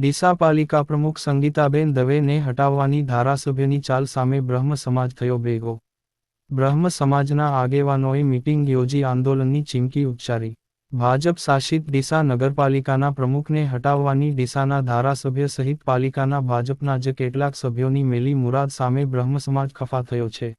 ડીસા પાલિકા પ્રમુખ સંગીતાબેન દવેને હટાવવાની ધારાસભ્યની ચાલ સામે બ્રહ્મ સમાજ થયો ભેગો. બ્રહ્મ સમાજના આગેવાનોએ મીટિંગ યોજી આંદોલનની ચીમકી ઉચ્ચારી. ભાજપ શાસિત ડીસા નગરપાલિકાના પ્રમુખને હટાવવાની ડીસાના ધારાસભ્ય સહિત પાલિકાના ભાજપના જ કેટલાક સભ્યોની મેલી મુરાદ સામે બ્રહ્મ સમાજ ખફા થયો છે.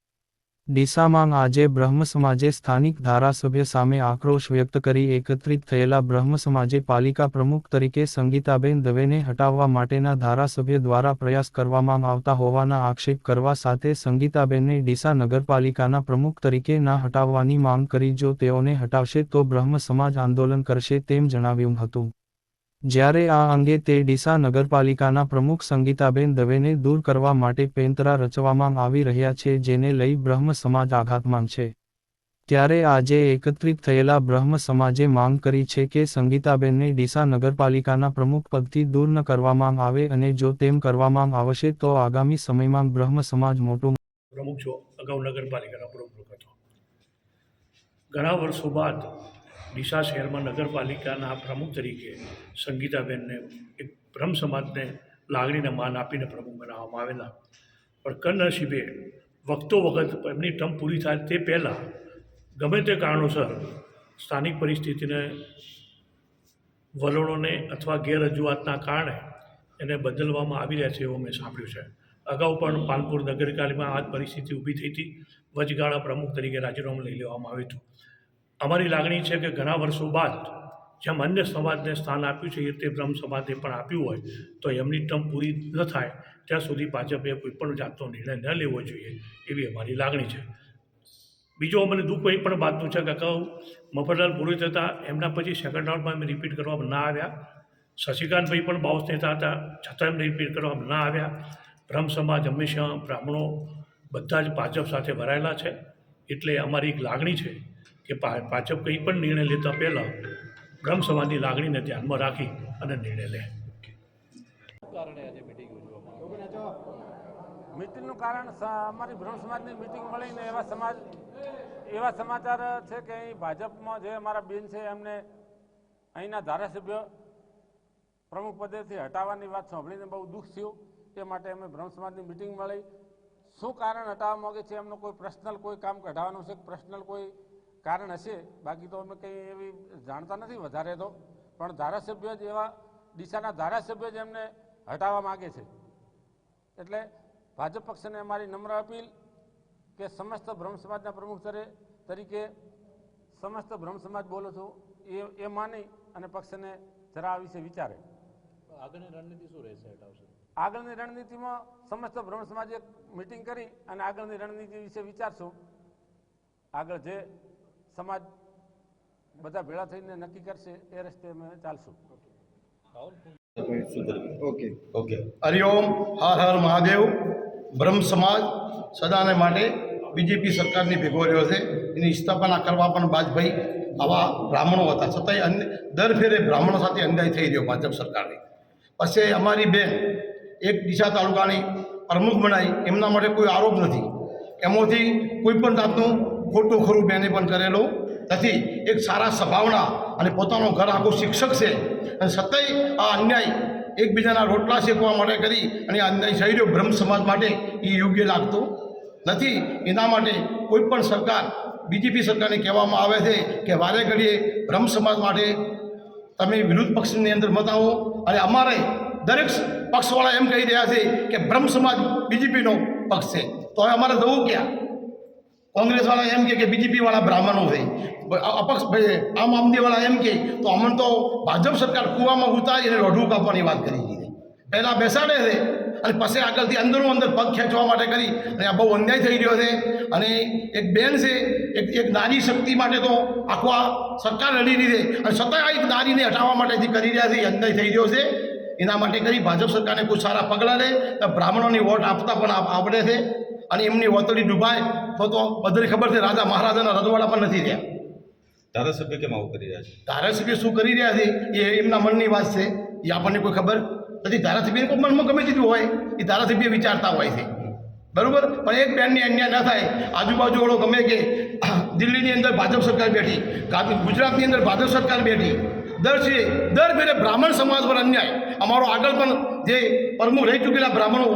ડીસામાં આજે બ્રહ્મ સમાજે સ્થાનિક ધારાસભ્ય સામે આક્રોશ વ્યક્ત કરી એકત્રિત થયેલા બ્રહ્મ સમાજે પાલિકા પ્રમુખ તરીકે સંગીતાબેન દવેને હટાવવા માટેના ધારાસભ્ય દ્વારા પ્રયાસ કરવામાં આવતા હોવાના આક્ષેપ કરવા સાથે સંગીતાબેનને ડીસા નગરપાલિકાના પ્રમુખ તરીકે ના હટાવવાની માંગ કરી જો તેઓને હટાવશે તો બ્રહ્મ સમાજ આંદોલન કરશે તેમ જણાવ્યું હતું. જ્યારે આ અંગે તે ડીસા નગરપાલિકાના પ્રમુખ સંગીતાબેન દવેને દૂર કરવા માટે પેંતરા રચવામાં આવી રહ્યા છે, જેને લઈ બ્રહ્મ સમાજ આઘાતમાં છે ત્યારે આજે એકત્રિત થયેલા બ્રહ્મ સમાજે માંગ કરી છે કે સંગીતાબેનને ડીસા નગરપાલિકાના પ્રમુખ પદથી દૂર ન કરવામાં આવે અને જો તેમ કરવામાં આવશે તો આગામી સમયમાં બ્રહ્મ સમાજ મોટું પ્રમુખ છો, અગાઉ નગરપાલિકાના પ્રમુખ હતો ઘણા વર્ષો બાદ ડીસા શહેરમાં નગરપાલિકાના પ્રમુખ તરીકે સંગીતાબેનને એક બ્રહ્મ સમાજને લાગણીને માન આપીને પ્રમુખ બનાવવામાં આવેલા. પણ કનસીબે વખતો વખત એમની ટર્મ પૂરી થાય તે પહેલાં ગમે તે કારણોસર સ્થાનિક પરિસ્થિતિને વલણોને અથવા ગેરરજૂઆતના કારણે એને બદલવામાં આવી રહ્યા છે એવું મેં સાંભળ્યું છે. અગાઉ પણ પાલપુર નગરપાલિકામાં આ જ પરિસ્થિતિ ઊભી થઈ હતી. વચગાળા પ્રમુખ તરીકે રાજીનામું લઈ લેવામાં આવ્યું હતું. અમારી લાગણી છે કે ઘણા વર્ષો બાદ જેમ અન્ય સમાજને સ્થાન આપ્યું છે, એ રીતે બ્રહ્મ સમાજને પણ આપ્યું હોય, તો એમની ટર્મ પૂરી ન થાય, ત્યાં સુધી ભાજપે કોઈ પણ જાતનો નિર્ણય ન લેવો જોઈએ, એવી અમારી લાગણી છે. બીજો અમને દુઃખ એ પણ વાતનું છે કે અગાઉ મફતલાલ પૂરી થતાં એમના પછી સેકન્ડ રાઉન્ડમાં એમ રિપીટ કરવામાં ના આવ્યા. શશિકાંતભાઈ પણ બાઉસ નેતા હતા, છતાં એમને રિપીટ કરવામાં ના આવ્યા. બ્રહ્મ સમાજ હંમેશા બ્રાહ્મણો બધા જ ભાજપ સાથે ભરાયેલા છે, એટલે અમારી એક લાગણી છે કે ભાજપ કંઈ પણ નિર્ણય લેતા પહેલાં બ્રહ્મ સમાજની લાગણીને ધ્યાનમાં રાખી અને નિર્ણય લે. મિટિંગનું કારણ અમારી બ્રહ્મ સમાજની મિટિંગ મળીને એવા સમાજ, એવા સમાચાર છે કે અહીં ભાજપમાં જે અમારા બેન છે એમને અહીંના ધારાસભ્ય પ્રમુખ પદેથી હટાવવાની વાત સાંભળીને બહુ દુઃખ થયું. તે માટે અમે બ્રહ્મ સમાજની મિટિંગ મળી. શું કારણ હટાવવા માંગે છે એમનો કોઈ પર્સનલ કોઈ કામ કઢાવવાનું છે? પર્સનલ કોઈ કારણ હશે. બાકી તો અમે કંઈ એવી જાણતા નથી વધારે તો. પણ ધારાસભ્ય જ એવા દિશાના ધારાસભ્ય જ એમને હટાવવા માગે છે. એટલે ભાજપ પક્ષને અમારી નમ્ર અપીલ કે સમસ્ત બ્રહ્મ સમાજના પ્રમુખ તરે તરીકે સમસ્ત બ્રહ્મ સમાજ બોલો છો એ એ માની અને પક્ષને જરા આ વિશે વિચારે. આગળની રણનીતિ શું રહેશે હટાવશે? આગળની રણનીતિમાં સમસ્ત બ્રહ્મ સમાજે મિટિંગ કરી અને આગળની રણનીતિ વિશે વિચારશું. આગળ જે સમાજ બધા ભેળા થઈને નક્કી કરશે એ રસ્તે અમે ચાલશું. ઓકે. ઓકે. હરિઓમ હર હર મહાદેવ. બ્રહ્મ સમાજ સદાને માટે બીજેપી સરકારની ભેગો રહ્યો છે. એની સ્થાપના કરવા પણ બાજપાઈ આવા બ્રાહ્મણો હતા. છતાંય અન્ય દર ફેરે બ્રાહ્મણો સાથે અન્યાય થઈ રહ્યો ભાજપ સરકારની. પછી અમારી બેન એક દિશા તાલુકાની પ્રમુખ બનાવી એમના માટે કોઈ આરોપ નથી. એમાંથી કોઈ પણ જાતનું ખોટું ખરું બેને પણ કરેલું. નથી એક સારા સ્વભાવના અને પોતાનો ઘર આખું શિક્ષક છે. અને સતય આ અન્યાય એકબીજાના રોટલા શેકવા માટે કરી અને આ અન્યાય થઈ બ્રહ્મ સમાજ માટે એ યોગ્ય લાગતું નથી. એના માટે કોઈ પણ સરકાર, બીજેપી સરકારને કહેવામાં આવે છે કે વારે ઘડીએ બ્રહ્મ સમાજ માટે તમે વિરુદ્ધ પક્ષની અંદર મત આવો. અને અમારે દરેક પક્ષવાળા એમ કહી રહ્યા છે કે બ્રહ્મ સમાજ બીજેપીનો પક્ષ છે. તો હવે અમારે જવું ક્યાં? કોંગ્રેસવાળા એમ કે બીજેપીવાળા બ્રાહ્મણો છે. અપક્ષ આમ આમદીવાળા એમ કહે તો અમને તો ભાજપ સરકાર કૂવામાં ઉતારી અને રોઢું કાપવાની વાત કરી દીધી. પહેલાં બેસાડે છે, અને પછી આગળથી અંદરો અંદર પગ ખેંચવા માટે કરી, અને આ બહુ અન્યાય થઈ રહ્યો છે. અને એક બેન છે, એક એક નારી શક્તિ માટે તો આખો આ સરકાર લડી છે. અને છતાં આ એક નારીને હટાવવા માટે જે કરી રહ્યા છે, એ અન્યાય થઈ રહ્યો છે. એના માટે કરી ભાજપ સરકારને કોઈ સારા પગલાં લે બ્રાહ્મણોની વોટ આપતા પણ આવડે છે. અને એમની વતળી ડૂબાય તો તો બધાને ખબર છે રાજા મહારાજાના રજવાડા પણ નથી રહ્યા ધારાસભ્ય કેમ આવું કરી રહ્યા છે? ધારાસભ્ય શું કરી રહ્યા છે એ એમના મનની વાત છે એ આપણને કોઈ ખબર નથી. ધારાસભ્યને કોઈ મનમાં ગમે તેટલું હોય એ ધારાસભ્ય વિચારતા હોય છે. બરાબર? પણ એક બેનની અન્યાય ન થાય. આજુબાજુવાળો ગમે કે દિલ્હીની અંદર ભાજપ સરકાર બેઠી ગુજરાતની અંદર ભાજપ સરકાર બેઠી. દર છે દર ફેરે બ્રાહ્મણ સમાજ પર અન્યાય. અમારો આગળ પણ જે પ્રમુખ રહી ચૂકેલા બ્રાહ્મણો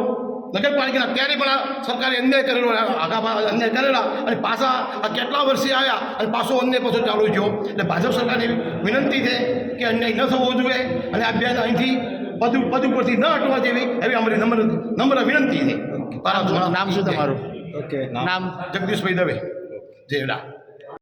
નગરપાલિકાના ત્યારે પણ આ સરકારે અન્યાય કરેલો આગા અન્યાય કરેલા. અને પાછા આ કેટલા વર્ષે આવ્યા? અને પાછો અન્યાય પાછો ચાલુ થયો. એટલે ભાજપ સરકારની વિનંતી છે કે અન્યાય ન થવો જોઈએ. અને આ બેન અહીંથી પદ પદ ઉપરથી ન હટવા જેવી એવી અમારી નમ્ર નમ્ર વિનંતી છે. નામ શું તમારું? ઓકે નામ જગદીશભાઈ દવે. જેડા